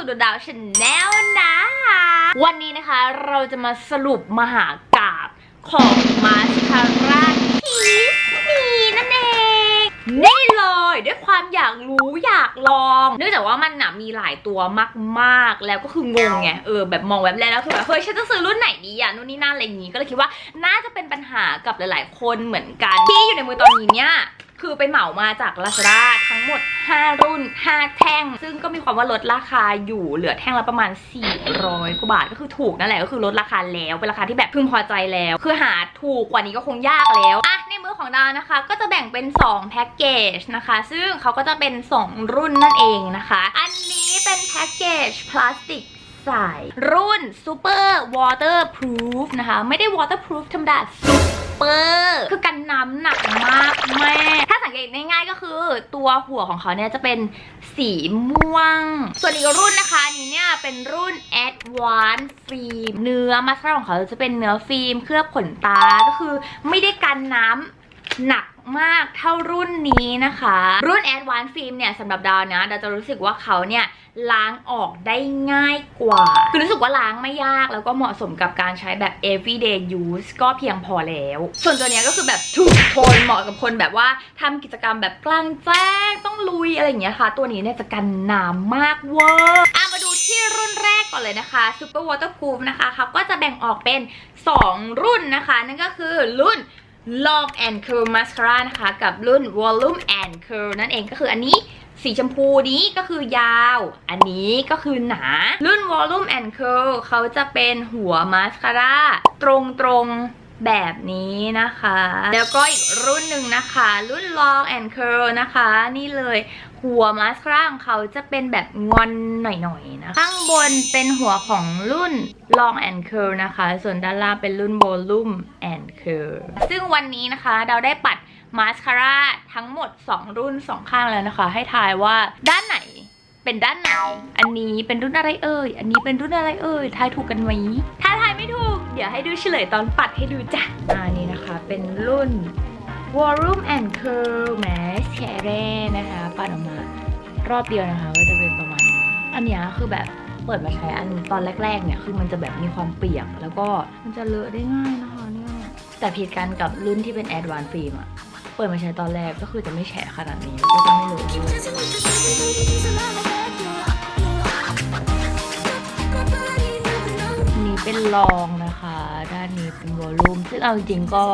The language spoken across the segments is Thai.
สู่ดูดาวชาแนลนะวันนี้นะคะเราจะมาสรุปมหากาบของมาสคาร่าคีสมีนั่นเอง นี่ ด้วยความอยากรู้อยากลอง เนื่องจากว่ามันน่ะมีหลายตัวมากๆ แล้วก็คืองงไงเออแบบมองแวบแรกแล้วคือแบบเฮ้ยฉันจะซื้อรุ่นไหนดีอะนู่นนี่นั่นอะไรอย่างงี้ก็เลยคิดว่าน่าจะเป็นปัญหากับหลาย ๆ คนเหมือนกันที่อยู่ในมือตอนนี้เนี่ยคือไปเหมามาจาก Lazada ทั้งหมด 5 รุ่น 5 แท่ง ซึ่งก็มีความว่าลดราคาอยู่เหลือแท่งละประมาณ 400 กว่าบาทก็คือถูกนั่นแหละก็คือลดราคาแล้วเป็นราคาที่แบบพึงพอใจแล้ว คือหาถูกกว่านี้ก็คงยากแล้วอะ ของดานะคะ ก็จะแบ่งเป็น2แพ็กเกจนะคะ ซึ่งเขาก็จะเป็น 2 รุ่นนั่นเองนะคะ อันนี้เป็นแพ็กเกจพลาสติกใสรุ่น Super Waterproof นะคะ ไม่ได้ Waterproof ธรรมดา Super คือกันน้ำหนักมากแม่ถ้าสังเกตง่ายๆก็คือ ตัวหัวของเขาเนี่ยจะเป็นสีม่วง ส่วนอีกรุ่นนะคะนนี้เนี่ยเป็นรุ่น Advanced Film เนื้อมาสคาร่าของเขาจะเป็นเนื้อฟิล์มเคลือบขนตาก็คือไม่ได้กันน้ำ หนักมากเท่ารุ่นนี้นะคะ รุ่น Advanced Film เนี่ยสำหรับดาวนะดาวจะรู้สึกว่าเขาเนี่ยล้างออกได้ง่ายกว่า คือรู้สึกว่าล้างไม่ยากแล้วก็เหมาะสมกับการใช้แบบ everyday use ก็เพียงพอแล้ว ส่วนตัวเนี้ยก็คือแบบถูกทนเหมาะกับคนแบบว่าทำกิจกรรมแบบกลางแจ้งต้องลุยอะไรอย่างเงี้ยค่ะ ตัวนี้เนี่ยจะกันน้ำมากเวอร์อะมาดูที่รุ่นแรกก่อนเลยนะคะ Super Waterproof นะคะเขาก็จะแบ่งออกเป็น 2 รุ่นนะคะ นั่นก็คือรุ่น Long and Curl Mascara นะคะ กับรุ่น Volume and Curl นั่นเองก็คืออันนี้สีชมพูนี้ก็คือยาว อันนี้ก็คือหนา รุ่น Volume and Curl เขาจะเป็นหัวมาสคาร่าตรงๆแบบนี้นะคะ แล้วก็อีกรุ่นหนึ่งนะคะ รุ่น Long and Curl นะคะ นี่เลย หัวมาสคาร่าของเขาจะเป็นแบบงอนหน่อยๆนะคะข้างบนเป็นหัวของรุ่น Long and Curl นะคะ ส่วนด้านล่างเป็นรุ่น Volume and Curl ซึ่งวันนี้นะคะเราได้ปัดมาสคาร่าทั้งหมด 2 รุ่น 2 ข้างแล้วนะคะ ให้ทายว่าด้านไหนเป็นด้านไหน อันนี้เป็นรุ่นอะไรเอ่ย อันนี้เป็นรุ่นอะไรเอ่ย ทายถูกกันไหม ถ้าทายไม่ถูก เดี๋ยวให้ดูเฉลยตอนปัดให้ดูจ้ะอันนี้นะคะ เป็นรุ่น Volume and Curl Mascara นะคะปัดออกมารอบเดียวนะคะก็จะเป็นประมาณนี้อันนี้คือแบบเปิดมาใช้อันตอนแรกๆเนี่ยคือมันจะแบบมีความเปียก แล้วก็มันจะเลอะได้ง่ายนะคะเนี่ยแต่ผิดกันกับรุ่นที่เป็น Advanced Film อะเปิดมาใช้ตอนแรกก็คือจะไม่แฉะขนาดนี้ก็จะไม่เลอะนี้เป็นรองนะคะ ด้านนี้เป็นวอลลุ่มซึ่งเอาจริงๆก็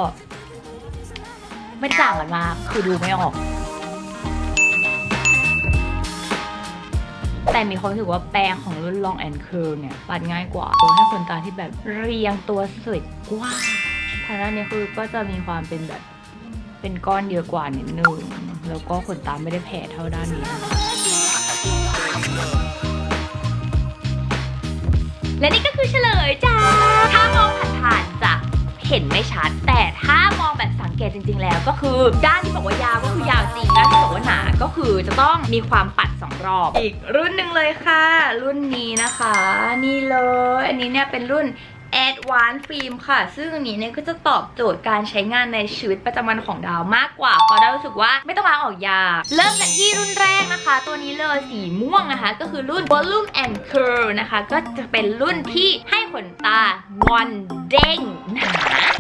ไม่ต่างกันมากคือดูไม่ออก แต่มีความรู้สึกว่าแปรงของรุ่น Long and Curl เนี่ย ปัดง่ายกว่าตัวให้ขนตาที่แบบเรียงตัวสวยกว่าทางด้านนี้คือก็จะมีความเป็นแบบเป็นก้อนเยอะกว่านิดนึง แล้วก็ขนตาไม่ได้แผ่เท่าด้านนี้นะคะและนี่ก็คือเฉลยจ้า ถ้ามองผ่านๆจะเห็นไม่ชัด แต่ถ้ามอง แบบสังเกตจริง ๆ แล้วก็คือ ด้านที่บอกว่ายาวก็คือยาวจริงด้านที่บอกว่าหนาก็คือจะต้องมีความปัดสองรอบ อีกรุ่นหนึ่งเลยค่ะ รุ่นนี้นะคะ นี่เลย อันนี้เนี่ยเป็นรุ่น Advanced Film ค่ะ ซึ่งอันนี้เนี่ยก็จะตอบโจทย์การใช้งานในชีวิตประจำวันของดาวมากกว่า เพราะดาวรู้สึกว่าไม่ต้องล้างออกยาก เริ่มกันที่รุ่นแรกนะคะ ตัวนี้เลยสีม่วงนะคะ ก็คือรุ่น Volume and Curl นะคะ ก็จะเป็นรุ่นที่ให้ขนตางอนเด้งหนา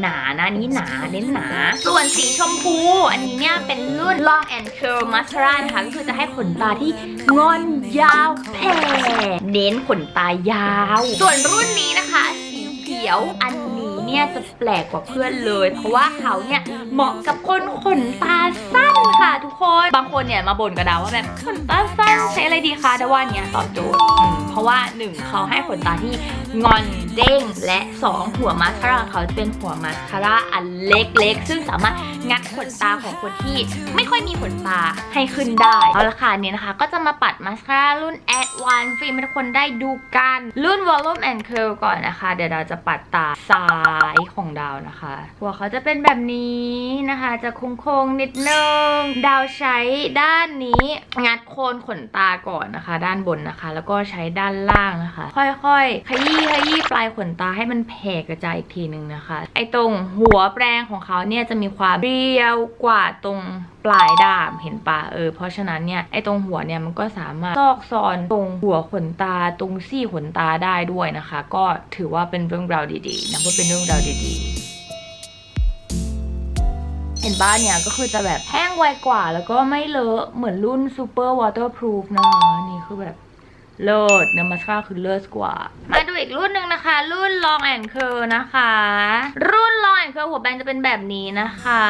หนานะนี่หนาเน้นหนา ส่วนสีชมพู อันนี้เนี่ยเป็นรุ่น Long and Curl Mascara นะคะก็คือจะให้ขนตาที่งอนยาวแผ่เน้นขนตายาว ส่วนรุ่นนี้นะคะ ขียว อันนี้เนี่ยจะแปลกกว่าเพื่อนเลย เพราะว่าเขาเนี่ยเหมาะกับคนขนตาสั้นค่ะทุกคน บางคนเนี่ยมาบ่นกับดาวว่าแบบขนตาสั้นใช้อะไรดีคะดาว่าเนี่ยตอบโจทย์เพราะว่าหนึ่งเขาให้ขนตาที่งอนเด้งและสองหัวมาสคาร่าเขาจะเป็นหัวมาสคาร่าอันเล็กๆ ซึ่งสามารถ งัดขนตาของคนที่ไม่ค่อยมีขนตาให้ขึ้นได้ เอาละค่ะเนี่ยนะคะ ก็จะมาปัดมาสคาร่ารุ่น Advanced Film ให้ทุกคนได้ดูกัน รุ่น Volume and Curl ก่อนนะคะ เดี๋ยวเราจะปัดตาซ้ายซ้ายของดาวนะคะ หัวเขาจะเป็นแบบนี้ นะคะจะโค้งๆนิดนึง ดาวใช้ด้านนี้งัดโคนขนตาก่อนนะคะ ด้านบนนะคะ แล้วก็ใช้ด้านล่างนะคะ ค่อยๆ ขยี้ขยี้ปลายขนตาให้มันแผ่กระจายอีกทีนึงนะคะ ไอ้ตรงหัวแปรงของเขาเนี่ยจะมีความเรียวกว่าตรงปลายดามเห็นปะเออเพราะฉะนั้นเนี่ยไอ้ตรงหัวเนี่ยมันก็สามารถซอกซอนตรงหัวขนตาตรงซี่ขนตาได้ด้วยนะคะ ก็ถือว่าเป็นเรื่องราวดีๆนะว่าเป็นเรื่องราวดีๆ เห็นบ้านเนี่ยก็คือจะแบบแห้งไวกว่า แล้วก็ไม่เลอะเหมือนรุ่น Super Waterproof นะคะนี่คือแบบเลิศเนื้อมัสคาร่าคือเลิศกว่า มาดูอีกรุ่นหนึ่งนะคะ รุ่น Long and Curl นะคะ รุ่น Long and Curl หัวแบนจะเป็นแบบนี้นะคะ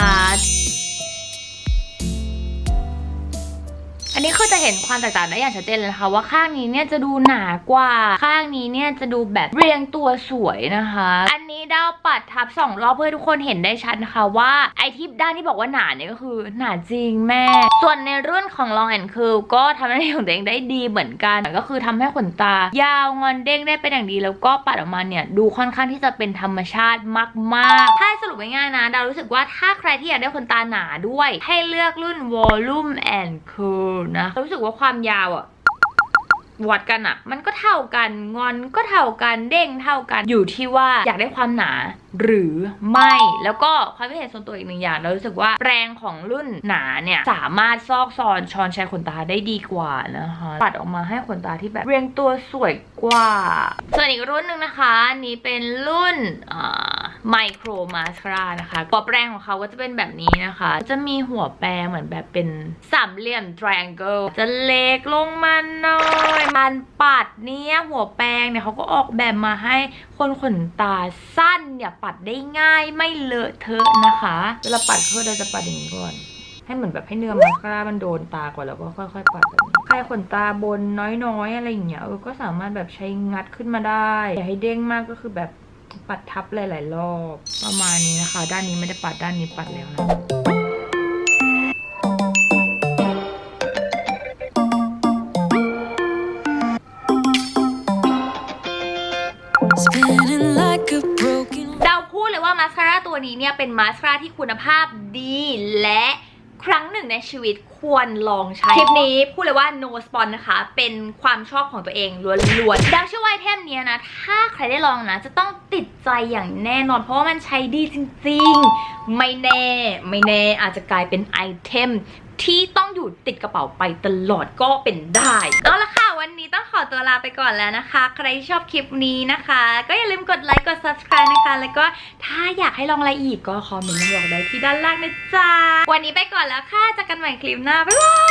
อันนี้คือจะเห็นความแตกต่างได้อย่างชัดเจนเลยนะคะว่าข้างนี้เนี่ยจะดูหนากว่า ข้างนี้เนี่ยจะดูแบบเรียงตัวสวยนะคะ อันนี้ดาวปัดทับสองรอบเพื่อทุกคนเห็นได้ชัดนะคะว่าไอทิปด้านที่บอกว่าหนาเนี่ยก็คือหนาจริงแม่ ส่วนในรุ่นของ Long and Curl ก็ทำหน้าที่ของตัวเองได้ดีเหมือนกันก็คือทำให้ขนตา ยาวงอนเด้งได้เป็นอย่างดีแล้วก็ปัดออกมาเนี่ยดูค่อนข้างที่จะเป็นธรรมชาติมากๆถ้าสรุปง่ายๆนะดาวรู้สึกว่าถ้าใครที่อยากได้ขนตาหนาด้วย ให้เลือกรุ่น Volume and Curl นะรู้สึกว่าความยาวอะวัดกันอะมันก็เท่ากันงอนก็เท่ากันเด้งเท่ากันอยู่ที่ว่าอยากได้ความหนา หรือไม่แล้วก็ความคิดเห็นส่วนตัวอีกหนึ่งอย่างเรารู้สึกว่าแปรงของรุ่นหนาเนี่ยสามารถซอกซอนชอนชัยขนตาได้ดีกว่านะคะปัดออกมาให้ขนตาที่แบบเรียงตัวสวยกว่า ส่วนอีกรุ่นหนึ่งนะคะนี้เป็นรุ่นไมโครมาสคาร่านะคะตัวแปรงของเขาก็จะเป็นแบบนี้นะคะ จะมีหัวแปรงเหมือนแบบเป็นสามเหลี่ยม triangle จะเล็กลงมาหน่อยมันปัดเนี่ยหัวแปรงเนี่ยเขาก็ออกแบบมาให้คนขนตาสั้นเนี่ยปัดได้ง่ายไม่เลอะเทอะนะคะเวลาปัดเขาเราจะปัดอย่างนี้ก่อน ให้เหมือนแบบให้เนื้อมาสคาร่ามันโดนตาก่อนแล้วก็ค่อยๆปัดแบบนี้ใครขนตาบนน้อยๆ อะไรอย่างเงี้ยเออก็สามารถแบบใช้งัดขึ้นมาได้อย่าให้เด้งมากก็คือแบบปัดทับหลายๆรอบประมาณนี้นะคะ ด้านนี้ไม่ได้ปัดด้านนี้ปัดแล้วนะ นี้เนี่ยเป็นมาสคาร่าที่คุณภาพดีและครั้งหนึ่งในชีวิตควรลองใช้ คลิปนี้พูดเลยว่า no spon นะคะ เป็นความชอบของตัวเองล้วนๆดาวเชื่อว่าไอเทมเนี้ยนะ ถ้าใครได้ลองนะ จะต้องติดใจอย่างแน่นอน เพราะว่ามันใช้ดีจริงๆ ไม่แน่ ไม่แน่อาจจะกลายเป็นไอเทมที่ต้องอยู่ติดกระเป๋าไปตลอดก็เป็นได้ เอาละค่ะ วันนี้ต้องขอตัวลาไปก่อนแล้วนะคะ ใครที่ชอบคลิปนี้นะคะ ก็อย่าลืมกดไลค์กด subscribe นะคะ แล้วก็ถ้าอยากให้ลองอะไรอีกก็คอมเมนต์มาบอกได้ที่ด้านล่างนะจ๊ะ วันนี้ไปก่อนแล้วค่ะเจอกันใหม่คลิปหน้า บ๊ายบาย